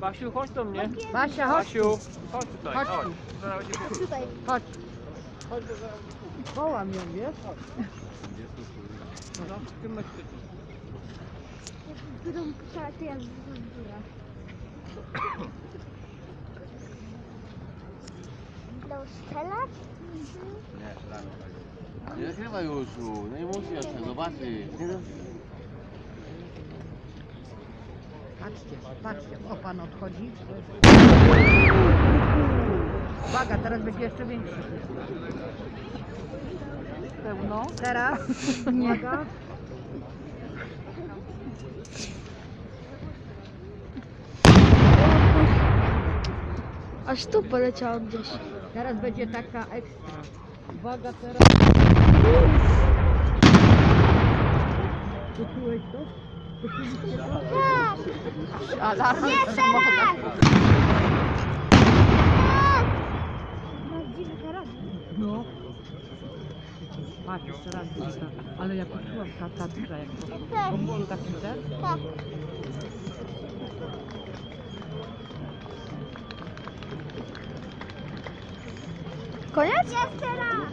Basiu, chodź do mnie. Basia, chodź. Basiu, chodź tutaj, Chodź chodź. tu. Zaraz będzie kupił. Tutaj. Chodź. Wołam ją, wiesz? No, ty masz ty. Którą to ja z góra. Będą strzelać? Nie nagrywaj już, no nie musi jeszcze, zobaczy. Patrzcie, patrzcie. O, pan odchodzi. Uwaga, teraz będzie jeszcze większy. Pełno. Teraz. Uwaga. Aż tu poleciał gdzieś. Teraz będzie taka ekstra. Uwaga, teraz. Poczułeś to? Poczuliście to? Alarm karabin. No. Patrz, jeszcze raz ta. Ale ja poczułam ta tatka, jak poszło. Tak. Pomóżcie taki ten? Tak. Koniec? Jeszcze raz!